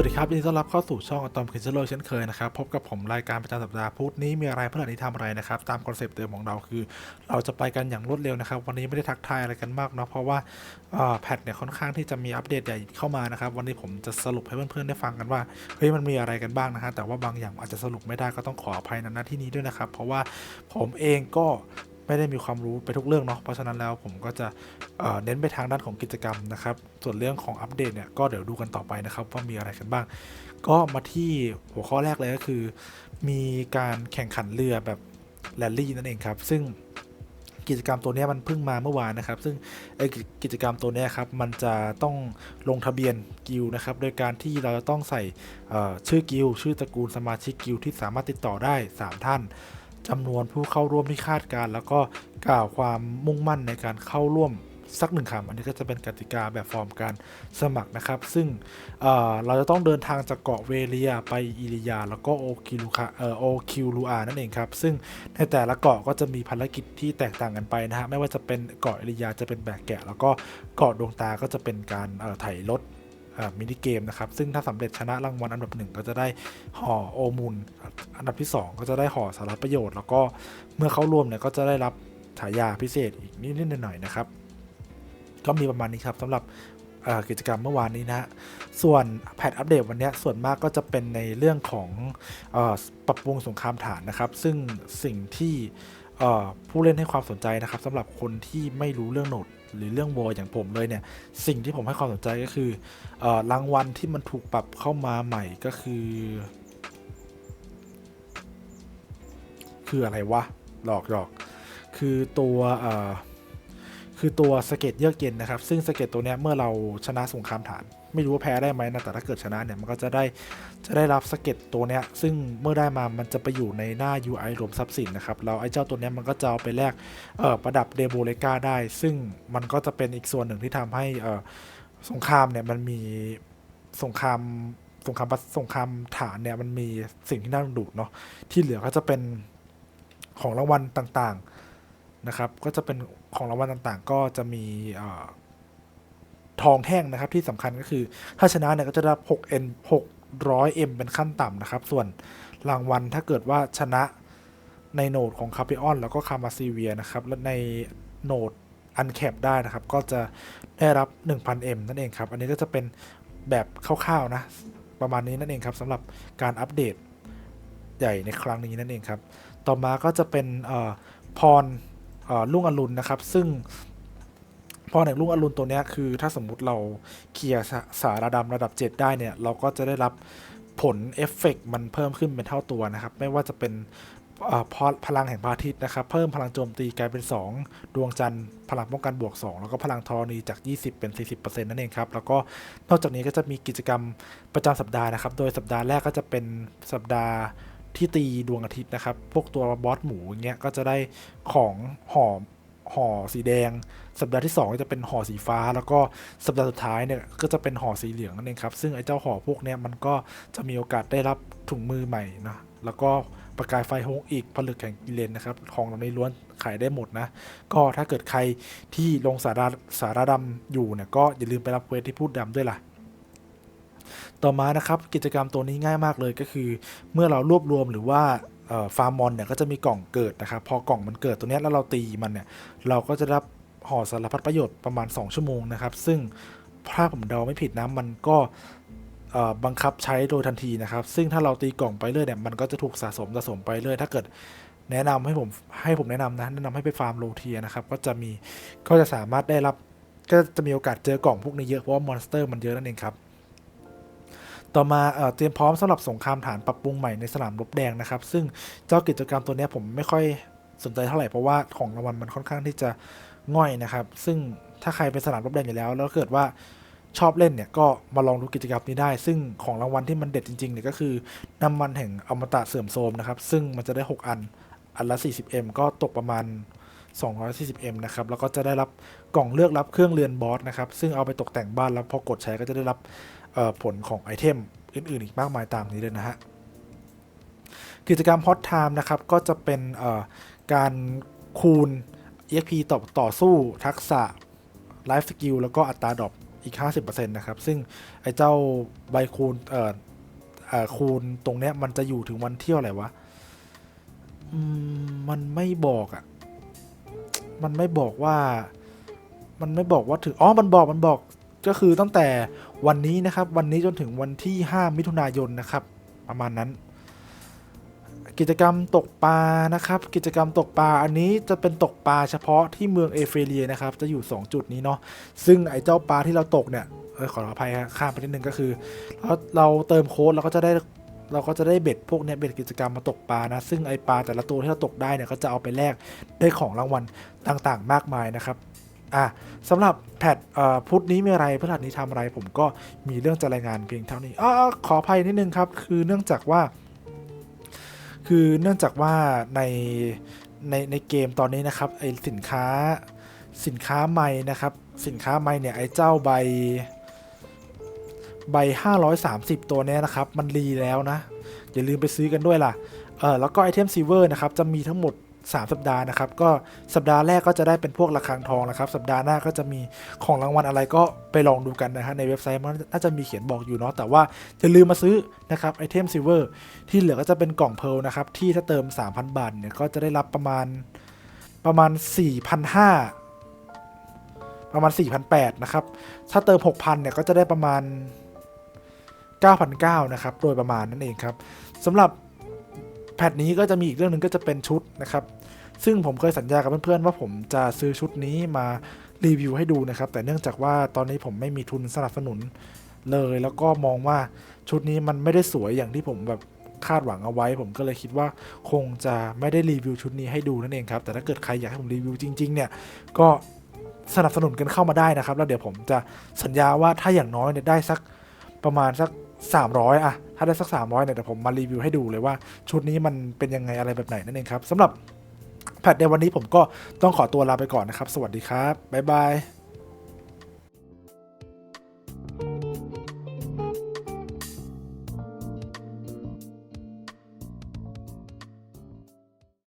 วัสดีครับยินดีต้อนรับเข้าสู่ช่องอะตอมคินเชโลเช่นเคยนะครับพบกับผมรายการประจำสัปดาห์พุธนี้มีอะไรเพื่อนนี้ทำอะไรนะครับตามคอนเซปต์เดิมของเราคือ เราจะไปกันอย่างรวดเร็วนะครับ วันนี้ไม่ได้ทักทายอะไรกันมากเนาะเพราะว่าแพทเนี่ยค่อนข้างที่จะมีอัปเดตใหญ่เข้ามานะครับ วันนี้ผมจะสรุปให้เพื่อนๆได้ฟังกันว่าเฮ้ยมันมีอะไรกันบ้างนะฮะแต่ว่าบางอย่างอาจจะสรุปไม่ได้ก็ต้องขออภัยในหน้าที่นี้ด้วยนะครับเพราะว่าผมเองก็ ไม่ได้มีความรู้ไปทุกเรื่องเนาะเพราะฉะนั้นแล้วผมก็จะเเน้นไปทางด้านของกิจกรรมนะครับ ส่วนเรื่องของอัปเดตเนี่ยก็เดี๋ยวดูกันต่อไปนะครับว่ามีอะไรกันบ้าง ก็มาที่หัวข้อแรกเลยก็คือ มีการแข่งขันเรือแบบแรลลี่นั่นเองครับ ซึ่งกิจกรรมตัวนี้มันเพิ่งมาเมื่อวานนะครับ ซึ่งกิจกรรมตัวนี้ครับ มันจะต้องลงทะเบียนกิลนะครับ โดยการที่เราจะต้องใส่ชื่อกิลชื่อตระกูลสมาชิกกิลที่สามารถติดต่อได้ 3 ท่าน จำนวนผู้เข้าร่วมที่คาดการ์แล้วก็กล่าวความมุ่งมั่นในการเข้าร่วมสักหนึ่งคำอันนี้ก็จะเป็นกติกาแบบฟอร์มการสมัครนะครับ ซึ่งเเราจะต้องเดินทางจากเกาะเวเลียไปอิริยา แล้วก็โอคิลูคาเออโอคิลูอานั่นเองครับ ซึ่งในแต่ละเกาะก็จะมีภารกิจที่แตกต่างกันไปนะฮะไม่ว่าจะเป็นเกาะอิริยาจะเป็นแบกแกะ แล้วก็เกาะดวงตาก็จะเป็นการเอ่อไถ่รถ มินิเกมนะครับ ซึ่งถ้าสำเร็จชนะรางวัลอันดับหนึ่งก็จะได้ห่อโอมูล อันดับที่ 2 ก็จะได้ห่อสารประโยชน์ แล้วก็เมื่อเข้าร่วมเนี่ยก็จะได้รับฉายาพิเศษอีกนิดๆหน่อยๆนะครับ ก็มีประมาณนี้ครับสำหรับกิจกรรมเมื่อวานนี้นะฮะส่วนแพทอัปเดตวันนี้ส่วนมากก็จะเป็นในเรื่องของอปรับปรุงสงครามฐานนะครับ ซึ่งสิ่งที่ผู้เล่นให้ความสนใจนะครับสำหรับคนที่ไม่รู้เรื่องโหนด หรือเรื่องวอลอย่างผมเลยเนี่ย สิ่งที่ผมให้ความสนใจก็คืออรางวัลที่มันถูกปรับเข้ามาใหม่ก็คือ คืออะไรวะหลอกหลอกคือตัวอ่อ คือตัวสเก็ตเยือกเย็นนะครับ ซึ่งสเก็ตตัวนี้เมื่อเราชนะสงครามฐาน ไม่รู้ว่าแพ้ได้ไหมนะแต่ถ้าเกิดชนะเนี่ยมันก็จะได้จะได้รับสเก็ตตัวนี้ซึ่งเมื่อได้มามันจะไปอยู่ในหน้า UI รวมทรัพย์สินนะครับแล้วไอ้เจ้าตัวนี้มันก็จะเอาไปแลกเอ่อประดับเดโบเลกาได้ ซึ่งมันก็จะเป็นอีกส่วนหนึ่งที่ทำให้เอ่อสงครามเนี่ยมันมีสงครามสงครามสงครามฐานเนี่ยมันมีสิ่งที่น่าดึงดูดเนาะที่เหลือก็จะเป็นของรางวัลต่างๆ นะครับ ก็จะเป็นของรางวัลต่างๆ ก็จะมีทองแท่งนะครับที่สำคัญก็คือถ้าชนะเนี่ยก็จะได้รับ 6N 600M เป็นขั้นต่ำนะครับ ส่วนรางวัลถ้าเกิดว่าชนะในโหนดของคา p ิออนแล้วก็คามาซีเวียนะครับ และในโหนดอันแคปได้นะครับ ก็จะได้รับ 1,000M นั่นเองครับ อันนี้ก็จะเป็นแบบคร่าวๆนะ ประมาณนี้นั่นเองครับสำหรับการอัปเดตใหญ่ในครั้งนี้นั่นเองครับ ต่อมาก็จะเป็นอพร ลุงอรุณนะครับ ซึ่งพรแห่งลุงอรุณตัวนี้คือถ้าสมมุติเราเคลียร์สาระดำระดับ 7 ได้เนี่ย เราก็จะได้รับผลเอฟเฟกต์มันเพิ่มขึ้นเป็นเท่าตัวนะครับ ไม่ว่าจะเป็นพอพลังแห่งพระอาทิตย์นะครับ เพิ่มพลังโจมตีกลายเป็น 2 ดวงจันทร์พลังป้องกันบวก 2 แล้วก็พลังธรณีจาก 20 เป็น 40%นั่นเองครับ แล้วก็นอกจากนี้ก็จะมีกิจกรรมประจำสัปดาห์นะครับ โดยสัปดาห์แรกก็จะเป็นสัปดาห์ ที่ตีดวงอาทิตย์นะครับ พวกตัวบอสหมูอย่างเงี้ยก็จะได้ของห่อห่อสีแดง สัปดาห์ที่ 2 จะเป็นห่อสีฟ้า แล้วก็สัปดาห์สุดท้ายเนี่ยก็จะเป็นห่อสีเหลืองนั่นเองครับ ซึ่งไอ้เจ้าห่อพวกเนี้ยมันก็จะมีโอกาสได้รับถุงมือใหม่นะแล้วก็ประกายไฟฮงอีกผลึกแห่งกิเลนนะครับ ของเหล่านี้ล้วนขายได้หมดนะ ก็ถ้าเกิดใครที่ลงสาระสาระดำอยู่เนี่ยก็อย่าลืมไปรับเควสที่พูดดำด้วยล่ะ ต่อมานะครับกิจกรรมตัวนี้ง่ายมากเลยก็คือ เมื่อเรารวบรวมหรือว่าฟาร์มมอนเนี่ยก็จะมีกล่องเกิดนะครับ พอกล่องมันเกิดตัวนี้แล้วเราตีมันเนี่ยเราก็จะรับห่อสารพัดประโยชน์ประมาณ 2 ชั่วโมงนะครับ ซึ่งถ้าผมเดาไม่ผิดนะมันก็บังคับใช้โดยทันทีนะครับ ซึ่งถ้าเราตีกล่องไปเรื่อยเนี่ยมันก็จะถูกสะสมสะสมไปเรื่อยถ้าเกิดแนะนำให้ผมให้ผมแนะนำนะแนะนำให้ไปฟาร์มโลเทียนะครับก็จะมีก็จะสามารถได้รับก็จะมีโอกาสเจอกล่องพวกนี้เยอะเพราะว่ามอนสเตอร์มันเยอะนั่นเองครับ ต่อมาเอ่อเตรียมพร้อมสำหรับสงครามฐานปรับปรุงใหม่ในสนามรบแดงนะครับ ซึ่งเจ้ากิจกรรมตัวนี้ผมไม่ค่อยสนใจเท่าไหร่เพราะว่าของรางวัลมันค่อนข้างที่จะง่อยนะครับ ซึ่งถ้าใครเป็นสนามรบแดงอยู่แล้ว แล้วเกิดว่าชอบเล่นเนี่ยก็มาลองดูกิจกรรมนี้ได้ ซึ่งของรางวัลที่มันเด็ดจริงๆเนี่ยก็คือน้ำมันแห่งอมตะเสื่อมโทรมนะครับ ซึ่งมันจะได้ 6 อัน อันละ 40M ก็ตกประมาณ 240M นะครับ แล้วก็จะได้รับกล่องเลือกรับเครื่องเรือนบอสนะครับ ซึ่งเอาไปตกแต่งบ้านแล้วพอกดใช้ก็จะได้รับ ผลของไอเทมอื่นๆ อีกมากมายตามนี้เลยนะฮะ กิจกรรม Hot Time นะครับ ก็จะเป็นการคูณ EXP ต่อต่อสู้ทักษะ Life Skill แล้วก็อัตราดรอปอีก 50%นะครับ ซึ่งไอเจ้าใบคูณเอ่อคูณตรงเนี้ยมันจะอยู่ถึงวันเที่ยวอะไรวะมมันไม่บอกอะ่ะ มันไม่บอกว่า มันไม่บอกว่าถึง อ๋อ มันบอก มันบอก ก็คือตั้งแต่วันนี้นะครับ วันนี้จนถึงวันที่ 5 มิถุนายนนะครับ ประมาณนั้น กิจกรรมตกปลานะครับ กิจกรรมตกปลาอันนี้จะเป็นตกปลาเฉพาะที่เมืองเอเฟเรียนะครับ จะอยู่ 2 จุดนี้เนาะซึ่งไอ้เจ้าปลาที่เราตกเนี่ยเออขออภัยครับข้ามไปนิดนึงก็คือเราเราเติมโค้ดเราก็จะได้เราก็จะได้เบ็ดพวกเนี้ยเบ็ดกิจกรรมมาตกปลานะ ซึ่งไอปลาแต่ละตัวที่เราตกได้เนี่ยก็จะเอาไปแลกได้ของรางวัลต่างๆ มากมายนะครับ อะสำหรับแพทพุธนี้มีอะไรพฤหัสนี้ทำอะไร ผมก็มีเรื่องจะรายงานเพียงเท่านี้อ๋ออ๋อขออภัยนิดนึงครับ คือเนื่องจากว่า คือเนื่องจากว่าในในในเกมตอนนี้นะครับไอสินค้าสินค้าใหม่นะครับ สินค้าใหม่เนี่ยไอเจ้าใบใบ 530 ตัวเนี้ยนะครับ มันรีแล้วนะ อย่าลืมไปซื้อกันด้วยล่ะ เออแล้วก็ไอเทมซีเวอร์นะครับ จะมีทั้งหมด 3 สัปดาห์นะครับ ก็สัปดาห์แรกก็จะได้เป็นพวกระฆังทองนะครับ สัปดาห์หน้าก็จะมีของรางวัลอะไรก็ไปลองดูกันนะฮะในเว็บไซต์มันน่าจะมีเขียนบอกอยู่เนาะแต่ว่าอย่าลืมมาซื้อนะครับไอเทมซิเวอร์ที่เหลือก็จะเป็นกล่องเพลนะครับที่ถ้าเติม 3,000 บาทเนี่ยก็จะได้รับประมาณประมาณ 4,500 ประมาณ 4,800 นะครับ ถ้าเติม 6,000 เนี่ย ก็จะได้ประมาณ 9,900 นะครับ โดยประมาณนั่นเองครับสำหรับแพทนี้ก็จะมีอีกเรื่องหนึ่งก็จะเป็นชุดนะครับ ซึ่งผมเคยสัญญากับเพื่อนๆว่าผมจะซื้อชุดนี้มารีวิวให้ดูนะครับ แต่เนื่องจากว่าตอนนี้ผมไม่มีทุนสนับสนุนเลย แล้วก็มองว่าชุดนี้มันไม่ได้สวยอย่างที่ผมแบบคาดหวังเอาไว้ ผมก็เลยคิดว่าคงจะไม่ได้รีวิวชุดนี้ให้ดูนั่นเองครับ แต่ถ้าเกิดใครอยากให้ผมรีวิวจริง ๆ เนี่ย ก็สนับสนุนกันเข้ามาได้นะครับ แล้วเดี๋ยวผมจะสัญญาว่าถ้าอย่างน้อยเนี่ยได้สักประมาณสัก 300อะถ้าได้สัก 300เนี่ยเดี๋ยวผมมารีวิวให้ดูเลยว่าชุดนี้มันเป็นยังไงอะไรแบบไหนนั่นเองครับสำหรับ แพทในวันนี้ผมก็ต้องขอตัวลาไปก่อนนะครับ สวัสดีครับ บ๊ายบาย